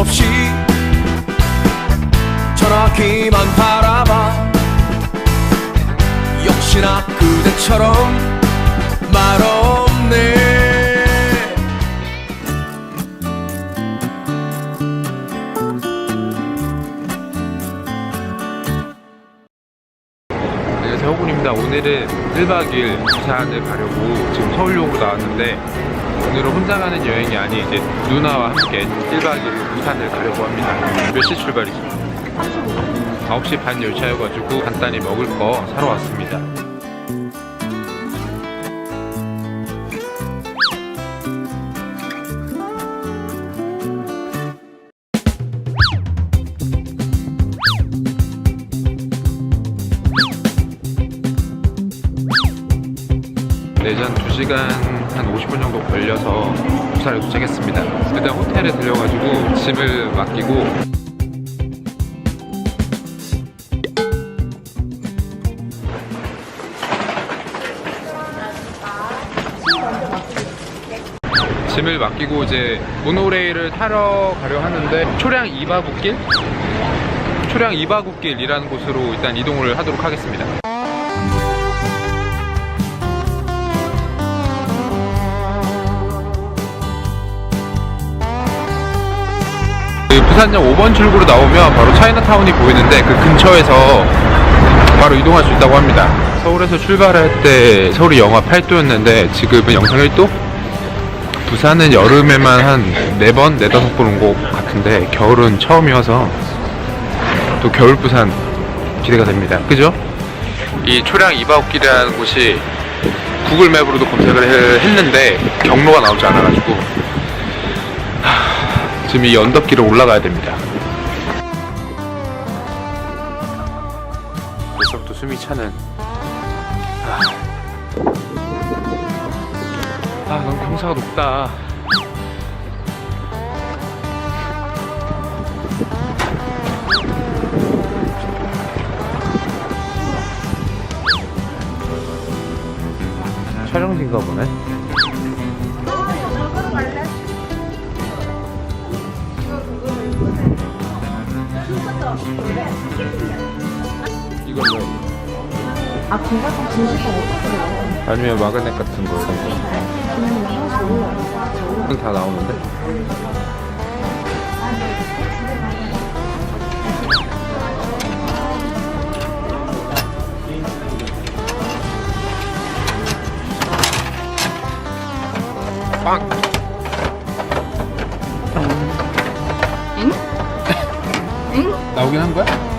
없이 저렇게만 바라봐. 역시나 그대처럼 말 없네. 네, 오늘은 1박 2일 부산을 가려고 지금 서울역으로 나왔는데 오늘은 혼자 가는 여행이 아닌 이제 누나와 함께 1박 2일로 부산을 가려고 합니다. 몇 시 출발이죠? 9시 반 열차여가지고 간단히 먹을 거 사러 왔습니다. 내전 2시간 한 50분 정도 걸려서 부산에 도착했습니다. 일단 호텔에 들려가지고 짐을 맡기고 짐을 맡기고 이제 모노레일을 타러 가려 하는데 초량 이바구길? 초량 이바구길이라는 곳으로 일단 이동을 하도록 하겠습니다. 그 부산역 5번 출구로 나오면 바로 차이나타운이 보이는데 그 근처에서 바로 이동할 수 있다고 합니다. 서울에서 출발할 때 서울이 영하 8도였는데 지금은 영상 1도? 부산은 여름에만 한 4번, 4, 5번 온 것 같은데 겨울은 처음이어서 또 겨울 부산 기대가 됩니다. 그죠? 이 초량 이바웃길이라는 곳이 구글 맵으로도 검색을 해- 했는데 경로가 나오지 않아가지고 지금 이 언덕길을 올라가야 됩니다. 벌써부터 숨이 차는. 아, 아 너무 경사가 높다. 촬영지인가 보네. 아, 공과금 진실성 어떻게 아니면 마그넷 같은 거 이런 거. 다 나오는데. 빵. 응? 응? 나오긴 한 거야?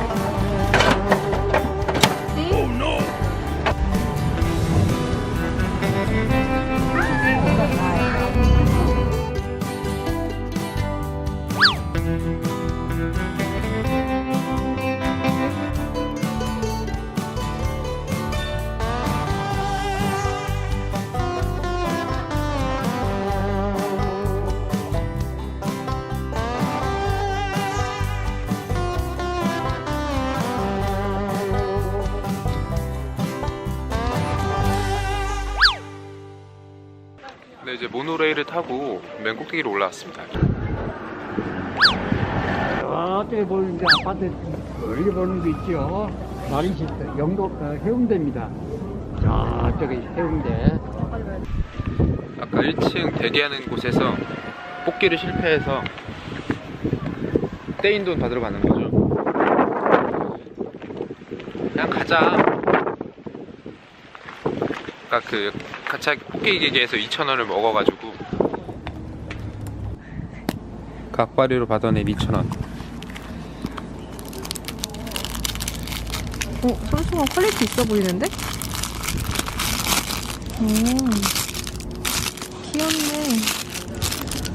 이제 모노레일을 타고 맨 꼭대기로 올라왔습니다. 저쪽에 보이는 게 아파트 멀리 보는 게 있죠. 쉽다. 영도 어, 해운대입니다. 저쪽에 해운대. 아까 1층 대기하는 곳에서 뽑기를 실패해서 떼인 돈 받으러 가는 거죠. 그냥 가자. 아까 그 가차 뽑기 기계에서 2,000원을 먹어가지고 각발이로 받아낸 2,000원. 어, 솔직한 퀄리티 있어 보이는데? 오. 귀엽네.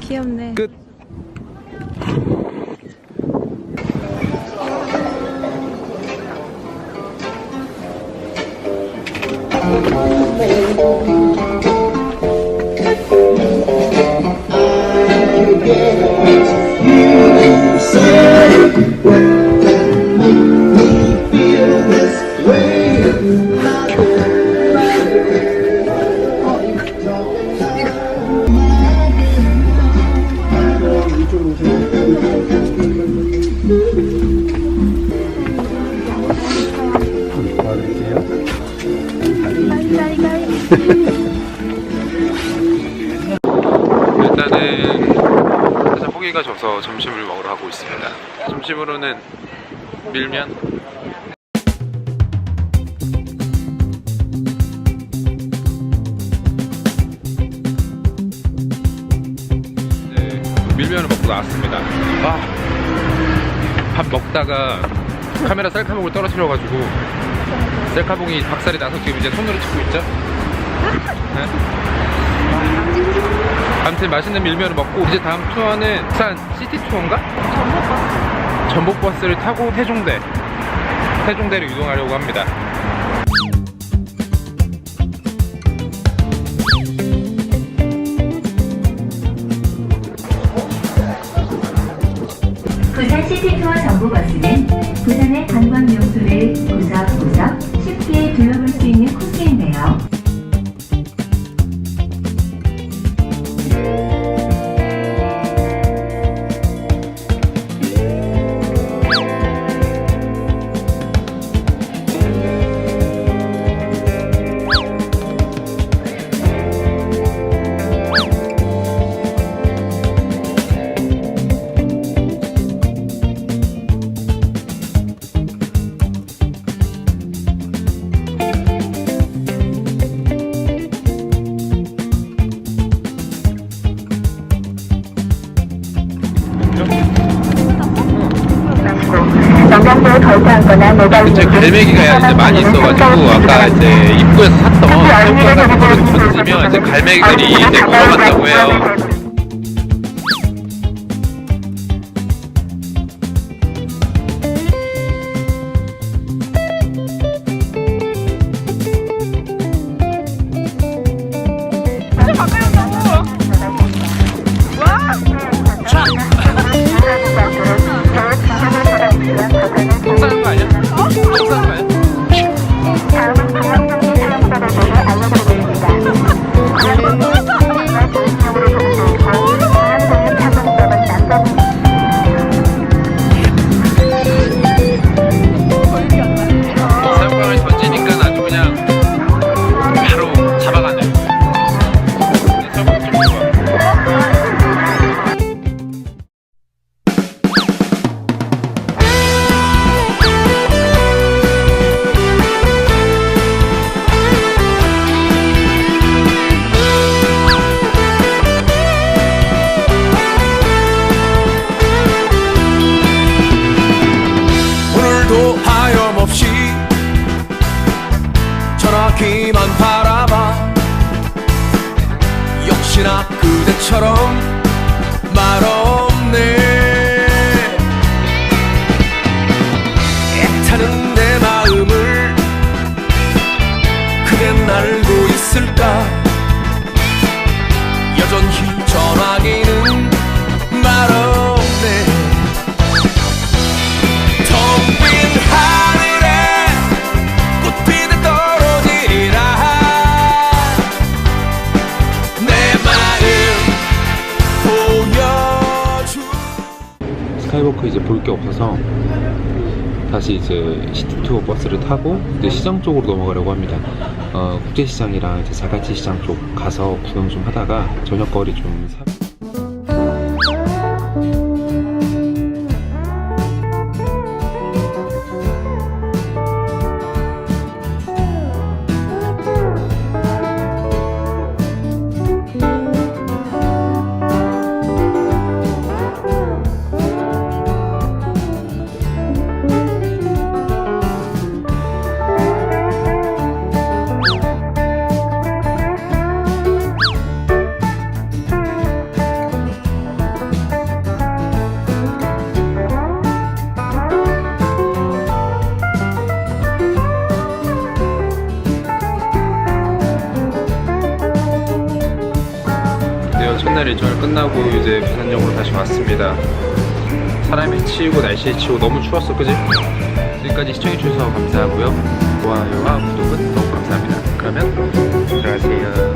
귀엽네. 끝. baby. I'm. You. 일단은 회사 포기가 져서 점심을 먹으러 가고 있습니다. 점심으로는 밀면 네, 밀면을 먹고 나왔습니다. 아, 밥 먹다가 카메라 셀카봉을 떨어뜨려가지고 셀카봉이 박살이 나서 지금 이제 손으로 찍고 있죠. 네. 아무튼 맛있는 밀면을 먹고 이제 다음 투어는 부산 시티 투어인가? 전복버스. 전복버스를 타고 태종대. 태종대로 이동하려고 합니다. 부산 시티 투어 정보버스는 부산의 관광 명소를 구석구석 근처에 갈매기가 이제 많이 있어가지고 아까 이제 입구에서 샀던 새우젓 같은 거를 던지면 이제 갈매기들이 이제 물어간다고 해요. 없이 전화기만 바라봐. 역시나 그대처럼 말 없네. 애타는 내 마음을 그댄 알고 있을까 스카이워크 이제 볼 게 없어서 다시 이제 시티투어 버스를 타고 이제 시장 쪽으로 넘어가려고 합니다. 어, 국제시장이랑 이제 자갈치 시장 쪽 가서 구경 좀 하다가 저녁거리 좀 사. 첫날 일정을 끝나고 이제 부산역으로 다시 왔습니다. 사람이 치이고 날씨에 치고 너무 추웠어 그지? 지금까지 시청해주셔서 감사하고요. 좋아요와 구독은 너무 감사합니다. 그러면 들어가세요.